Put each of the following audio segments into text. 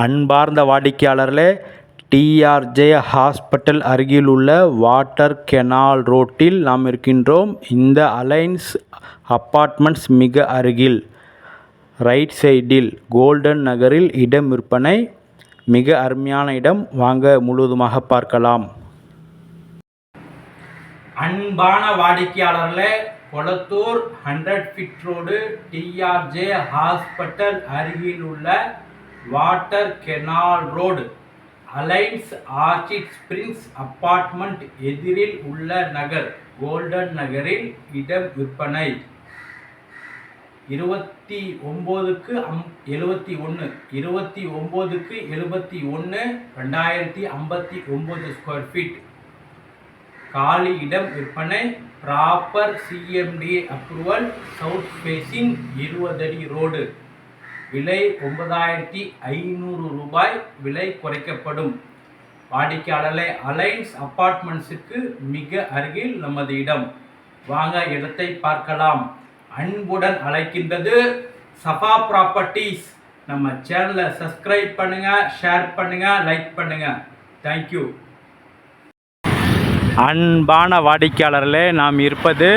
அன்பார்ந்த வாடிக்கையாளர்களே DRJ hospital அருகில் உள்ள வாட்டர் கெனால் ரோட்டில் நாம் இருக்கின்றோம். இந்த அலைன்ஸ் அப்பார்ட்மெண்ட்ஸ் மிக அருகில் ரைட் சைடில் கோல்டன் நகரில் இடம் விற்பனை மிக அருமையான இடம். வாங்க முழுவதுமாக பார்க்கலாம். அன்பான வாடிக்கையாளர்களே Kolathur hundred feet road TRJ hospital அருகில் உள்ள water canal road Alliance Orchid Springs apartment எதிரில் உள்ள நகர் கோல்டன் நகரில் இடம் விற்பனை. இருபத்தி ஒம்போதுக்கு அம் எழுபத்தி ஒன்று இருபத்தி ஒம்போதுக்கு எழுபத்தி ஒன்று ரெண்டாயிரத்தி ஐம்பத்தி ஒம்பது ஸ்கொயர் ஃபீட் காலி இடம் விற்பனை proper CMD approval south facing இருபது அடி ரோடு விலை ஒன்பதாயிரத்தி ஐநூறு ரூபாய் விலை குறைக்கப்படும். வாடிக்கையாளர்களை அலைன்ஸ் அப்பார்ட்மெண்ட்ஸுக்கு மிக அருகில் நமது இடம். வாங்க இடத்தை பார்க்கலாம். அன்புடன் அழைக்கின்றது சஃபா ப்ராப்பர்ட்டிஸ் நம்ம சேனலை சப்ஸ்கிரைப் பண்ணுங்க ஷேர் பண்ணுங்க லைக் பண்ணுங்க. தேங்க்யூ அன்பான வாடிக்கையாளர்களே நாம் இருப்பது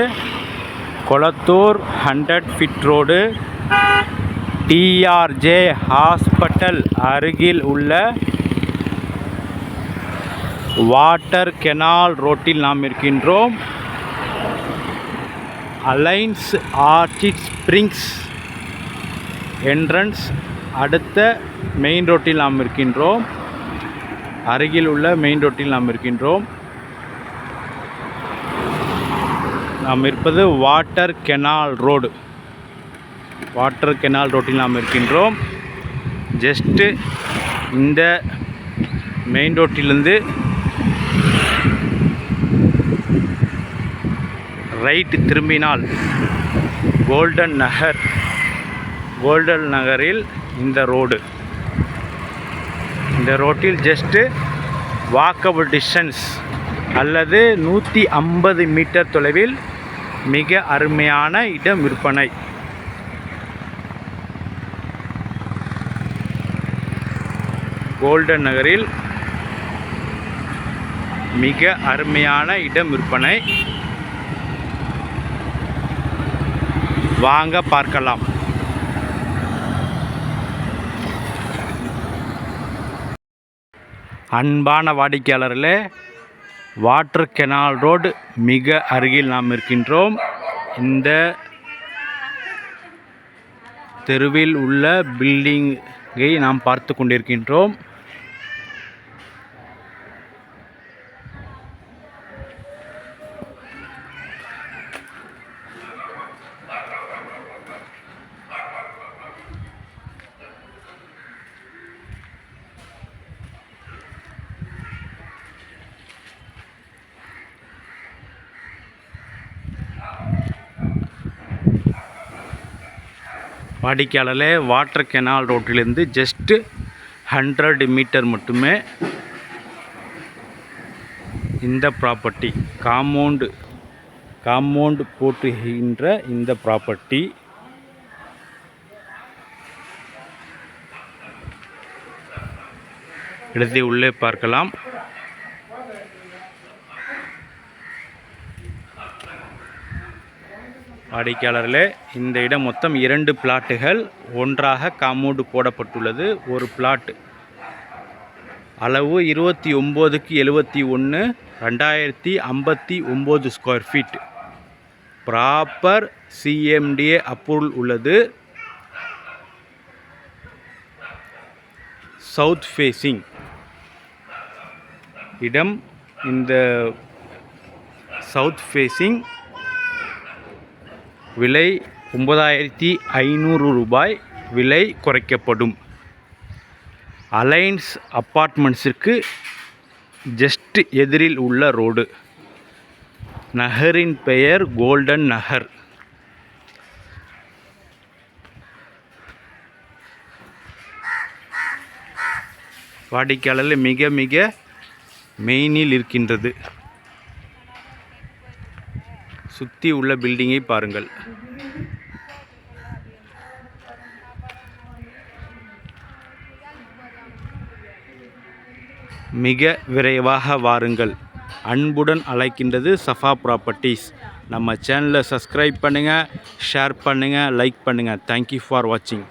Kolathur hundred feet road TRJ hospital அருகில் உள்ள வாட்டர் கெனால் ரோட்டில் நாம் இருக்கின்றோம். அலைன்ஸ் ஆர்ச்சிட் ஸ்ப்ரிங்ஸ் என்ட்ரன்ஸ் அடுத்த மெயின் ரோட்டில் நாம் இருக்கின்றோம். அருகில் உள்ள மெயின் ரோட்டில் நாம் இருக்கின்றோம். நாம் இருப்பது water canal road. Water canal ரோட்டில் நாம் இருக்கின்றோம். ஜஸ்ட்டு இந்த மெயின் ரோட்டிலிருந்து ரைட் திரும்பினால் கோல்டன் நகர் கோல்டன் நகரில் இந்த ரோடு இந்த ரோட்டில் ஜஸ்ட்டு வாக்கபிள் டிஸ்டன்ஸ் அல்லது நூற்றி ஐம்பது மீட்டர் தொலைவில் மிக அருமையான இடம் விற்பனை. கோல்டன் நகரில் மிக அருமையான இடம் விற்பனை. வாங்க பார்க்கலாம். அன்பான வாடிக்கையாளர்களே வாட்டர் கெனால் ரோடு மிக அருகில் நாம் இருக்கின்றோம். இந்த தெருவில் உள்ள பில்டிங்கை நாம் பார்த்து கொண்டிருக்கின்றோம். வாடிக்கையாளர்களே வாட்டர் கெனால் ரோட்டிலிருந்து ஜஸ்ட்டு ஹண்ட்ரட் மீட்டர் மட்டுமே இந்த ப்ராப்பர்ட்டி காம்பவுண்டு காம்பவுண்டு போட்டுகின்ற இந்த ப்ராப்பர்ட்டி இடத்தை உள்ளே பார்க்கலாம். வாடிக்கையாளர்களே இந்த இடம் மொத்தம் இரண்டு பிளாட்டுகள். ஒன்றாக காம்பவுண்டு போடப்பட்டுள்ளது ஒரு பிளாட். அளவு இருபத்தி ஒம்போதுக்கு எழுபத்தி ஒன்று ரெண்டாயிரத்தி ஐம்பத்தி ஒம்பது square feet proper CMDA approval உள்ளது. சவுத் ஃபேஸிங் இடம் இந்த சவுத் ஃபேஸிங் விலை ஒன்பதாயிரத்தி ஐநூறு ரூபாய். விலை குறைக்கப்படும். அலைன்ஸ் அப்பார்ட்மெண்ட்ஸிற்கு ஜஸ்ட் எதிரில் உள்ள ரோடு. நகரின் பெயர் கோல்டன் நகர் வாடிக்கையாளர் மிக மிக மெயினில் இருக்கின்றது. சுற்றி உள்ள பில்டிங்கை பாருங்கள். மிக விரைவாக வாருங்கள். அன்புடன் அழைக்கின்றது சஃபா ப்ராப்பர்ட்டிஸ் நம்ம சேனலை சப்ஸ்கிரைப் பண்ணுங்கள் ஷேர் பண்ணுங்கள் லைக் பண்ணுங்கள் தேங்க்யூ ஃபார் வாட்சிங்